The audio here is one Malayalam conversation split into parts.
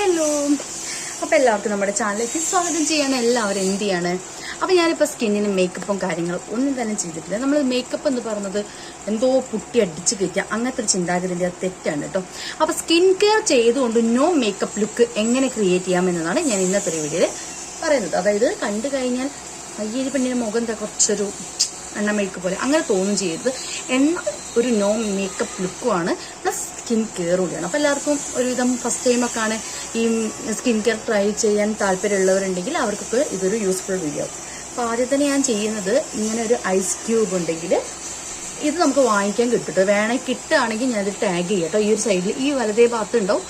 ഹലോ. അപ്പോൾ എല്ലാവർക്കും നമ്മുടെ ചാനലിലേക്ക് സ്വാഗതം ചെയ്യാൻ എല്ലാവരും എന്ത് ചെയ്യാണ്? അപ്പോൾ ഞാനിപ്പോൾ സ്കിന്നിന് മേക്കപ്പും കാര്യങ്ങളും ഒന്നും തന്നെ ചെയ്തിട്ടില്ല. നമ്മൾ മേക്കപ്പ് എന്ന് പറയുന്നത് എന്തോ പുട്ടി അടിച്ച് കയറ്റുക അങ്ങനത്തെ ചിന്താഗതിന്റെ അത് തെറ്റാണ് കേട്ടോ. അപ്പോൾ സ്കിൻ കെയർ ചെയ്തുകൊണ്ട് നോ മേക്കപ്പ് ലുക്ക് എങ്ങനെ ക്രിയേറ്റ് ചെയ്യാം ചെയ്യാമെന്നതാണ് ഞാൻ ഇന്നത്തെ ഒരു വീഡിയോയിൽ പറയുന്നത്. അതായത് കണ്ടു കഴിഞ്ഞാൽ അയ്യേരി പെണ്ണിന്റെ മുഖം എന്താ കുറച്ചൊരു എണ്ണ മേക്കപ്പ് പോലെ. അങ്ങനെ തോന്നും ചെയ്യരുത്. എന്നാൽ ഒരു നോ മേക്കപ്പ് ലുക്കുമാണ് സ്കിൻ കെയർ കൂടിയാണ് അപ്പോൾ എല്ലാവർക്കും ഒരുവിധം ഫസ്റ്റ് ടൈമൊക്കെ ആണ് ഈ സ്കിൻ കെയർ ട്രൈ ചെയ്യാൻ താല്പര്യമുള്ളവരുണ്ടെങ്കിൽ അവർക്കൊക്കെ ഇതൊരു യൂസ്ഫുൾ വീഡിയോ അപ്പോൾ ആദ്യം തന്നെ ഞാൻ ചെയ്യുന്നത് ഇങ്ങനെ ഒരു ഐസ് ക്യൂബ് ഉണ്ടെങ്കിൽ ഇത് നമുക്ക് വാങ്ങിക്കാൻ കിട്ടും കേട്ടോ വേണമെങ്കിൽ കിട്ടുകയാണെങ്കിൽ ഞാനത് ടാഗ് ചെയ്യാം കേട്ടോ ഈ ഒരു സൈഡിൽ ഈ വലതേ ഭാഗത്ത് ഉണ്ടാവും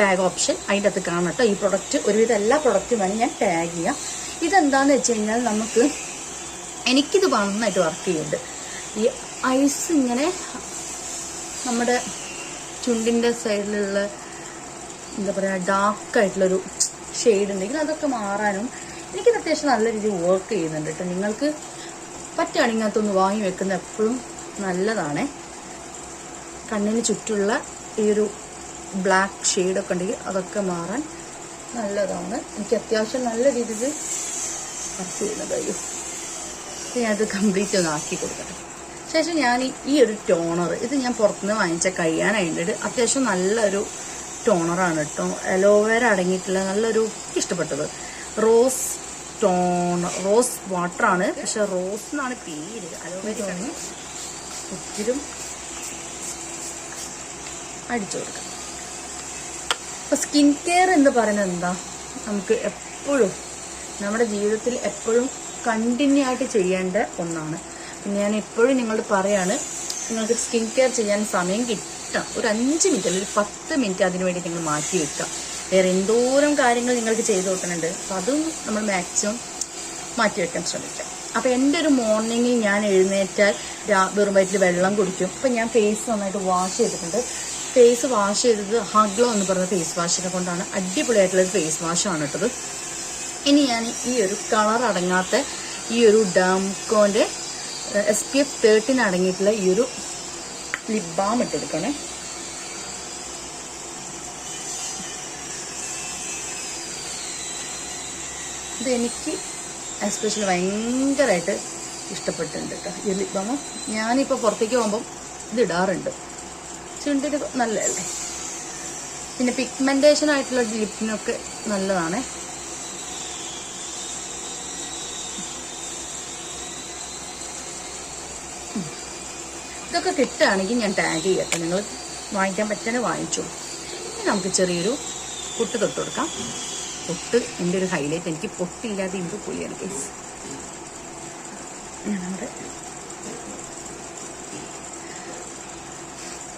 ടാഗ് ഓപ്ഷൻ അതിന്റെ അകത്ത് കാണാം കേട്ടോ ഈ പ്രൊഡക്റ്റ് ഒരുവിധം എല്ലാ പ്രൊഡക്റ്റും വേണം ഞാൻ ടാഗ് ചെയ്യാം. ഇതെന്താണെന്ന് വെച്ച് കഴിഞ്ഞാൽ നമുക്ക് എനിക്കിത് നന്നായിട്ട് വർക്ക് ചെയ്യുന്നുണ്ട്. ഈ ഐസ് ഇങ്ങനെ നമ്മുടെ ചുണ്ടിന്റെ സൈഡിലുള്ള എന്താ പറയുക ഡാർക്കായിട്ടുള്ളൊരു ഷെയ്ഡ് ഉണ്ടെങ്കിൽ അതൊക്കെ മാറാനും എനിക്കിത് അത്യാവശ്യം നല്ല രീതിയിൽ വർക്ക് ചെയ്യുന്നുണ്ട് കേട്ടോ. നിങ്ങൾക്ക് പറ്റുകയാണെങ്കിൽ അതൊന്ന് വാങ്ങി വെക്കുന്നത് എപ്പോഴും നല്ലതാണ്. കണ്ണിന് ചുറ്റുള്ള ഈ ഒരു ബ്ലാക്ക് ഷെയ്ഡൊക്കെ ഉണ്ടെങ്കിൽ അതൊക്കെ മാറാൻ നല്ലതാണ്. എനിക്ക് അത്യാവശ്യം നല്ല രീതിയിൽ വർക്ക് ചെയ്യുന്നത് അയ്യോ ഞാനത് കംപ്ലീറ്റ് ഒന്ന് ആക്കി കൊടുക്കട്ടെ. ശേഷം ഞാൻ ഈ- ഒരു ടോണർ ഇത് ഞാൻ പുറത്തുനിന്ന് വാങ്ങിച്ച കഴിയാനായിട്ട് അത്യാവശ്യം നല്ലൊരു ടോണറാണ് കേട്ടോ അലോവേര അടങ്ങിയിട്ടുള്ള നല്ലൊരു ഇഷ്ടപ്പെട്ടത്. റോസ് ടോണർ റോസ് വാട്ടറാണ് പക്ഷെ റോസ് എന്നാണ് പേര്. അലോവേരയാണ് ഒത്തിരി അടിച്ചു കൊടുക്കാം. അപ്പോൾ സ്കിൻ കെയർ എന്ന് പറയുന്നത് എന്താ? നമുക്ക് എപ്പോഴും നമ്മുടെ ജീവിതത്തിൽ എപ്പോഴും കണ്ടിന്യൂ ആയിട്ട് ചെയ്യേണ്ട ഒന്നാണ്. ഞാൻ എപ്പോഴും നിങ്ങളോട് പറയാണ് നിങ്ങൾക്ക് സ്കിൻ കെയർ ചെയ്യാൻ സമയം കിട്ടാം. ഒരു അഞ്ച് മിനിറ്റ് അല്ലെങ്കിൽ പത്ത് മിനിറ്റ് അതിനു വേണ്ടി നിങ്ങൾ മാറ്റി വെക്കാം വേറെ എന്തോരം കാര്യങ്ങൾ നിങ്ങൾക്ക് ചെയ്തു കൊടുക്കുന്നുണ്ട്. അപ്പം അതും നമ്മൾ മാക്സിമം മാറ്റി വെക്കാൻ ശ്രമിക്കാം. അപ്പോൾ എന്റെ ഒരു മോർണിംഗിൽ ഞാൻ എഴുന്നേറ്റാൽ വെറും വയറ്റിൽ വെള്ളം കുടിക്കും. അപ്പം ഞാൻ ഫേസ് നന്നായിട്ട് വാഷ് ചെയ്തിട്ടുണ്ട്. ഫേസ് വാഷ് ചെയ്തത് ഹഗ്ലോ എന്ന് പറയുന്ന ഫേസ് വാഷിനെ കൊണ്ടാണ്. അടിപൊളിയായിട്ടുള്ള ഫേസ് വാഷാണ് ഇട്ടത്. ഇനി ഞാൻ ഈ ഒരു കളർ അടങ്ങാത്ത ഈ ഒരു ഡാംകോന്റെ എസ് പി എഫ് തേർട്ടീൻ അടങ്ങിയിട്ടുള്ള ഈ ഒരു ലിപ് ബാം ഇട്ടെടുക്കണേ. ഇത് എനിക്ക് എസ്പെഷ്യലി ഭയങ്കരമായിട്ട് ഇഷ്ടപ്പെട്ടിട്ടുണ്ട് കേട്ടോ ഈ ലിപ് ബാം ഞാനിപ്പോൾ പുറത്തേക്ക് പോകുമ്പം ഇത് ഇടാറുണ്ട്. ചുണ്ടിന് നല്ലതല്ലേ? പിന്നെ പിഗ്മെന്റേഷൻ ആയിട്ടുള്ള ലിപ്പിനൊക്കെ നല്ലതാണ്. ഇതൊക്കെ കിട്ടുകയാണെങ്കിൽ ഞാൻ ടാഗ് ചെയ്യട്ടെ നിങ്ങൾ വാങ്ങിക്കാൻ പറ്റുന്ന വാങ്ങിച്ചു. നമുക്ക് ചെറിയൊരു പൊട്ട് തൊട്ട് കൊടുക്കാം. പൊട്ട് എന്റെ ഒരു ഹൈലൈറ്റ് എനിക്ക് പൊട്ടില്ലാതെ ഇന്ത് പുളിയാണ് കേസ് നമ്മുടെ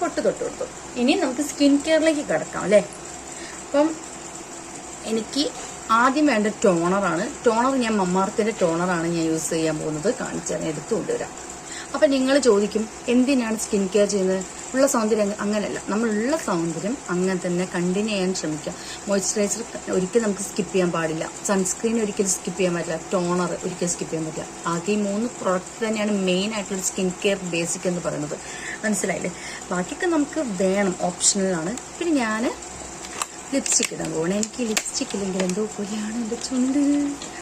പൊട്ട് തൊട്ട് കൊടുത്തു. ഇനി നമുക്ക് സ്കിൻ കെയറിലേക്ക് കിടക്കാം അല്ലേ? അപ്പം എനിക്ക് ആദ്യം വേണ്ട ടോണറാണ് ടോണർ ഞാൻ മമ്മാർത്തിന്റെ ടോണറാണ് ഞാൻ യൂസ് ചെയ്യാൻ പോകുന്നത്. കാണിച്ചു തരാൻ എടുത്തു കൊണ്ടുവരാം. അപ്പം നിങ്ങൾ ചോദിക്കും എന്തിനാണ് സ്കിൻ കെയർ ചെയ്യുന്നത്? ഉള്ള സൗന്ദര്യം അങ്ങ- അങ്ങനെയല്ല നമ്മളുള്ള സൗന്ദര്യം അങ്ങനെ തന്നെ കണ്ടിന്യൂ ചെയ്യാൻ ശ്രമിക്കുക മോയ്സ്ചറൈസർ ഒരിക്കലും നമുക്ക് സ്കിപ്പ് ചെയ്യാൻ പാടില്ല. സൺസ്ക്രീൻ ഒരിക്കലും സ്കിപ്പ് ചെയ്യാൻ പറ്റില്ല. ടോണർ ഒരിക്കലും സ്കിപ്പ് ചെയ്യാൻ പറ്റില്ല. ആകെ ഈ മൂന്ന് പ്രോഡക്റ്റ് തന്നെയാണ് മെയിൻ ആയിട്ടുള്ള സ്കിൻ കെയർ ബേസിക് എന്ന് പറയുന്നത്. മനസ്സിലായില്ലേ? ബാക്കിയൊക്കെ നമുക്ക് വേണം. ഓപ്ഷണലാണ് പിന്നെ ഞാൻ ലിപ്സ്റ്റിക് ഇടാൻ പോകണം എനിക്ക് ലിപ്സ്റ്റിക് ഇല്ലെങ്കിൽ എന്തോ പോലെയാണ് എന്റെ ചുണ്ട്.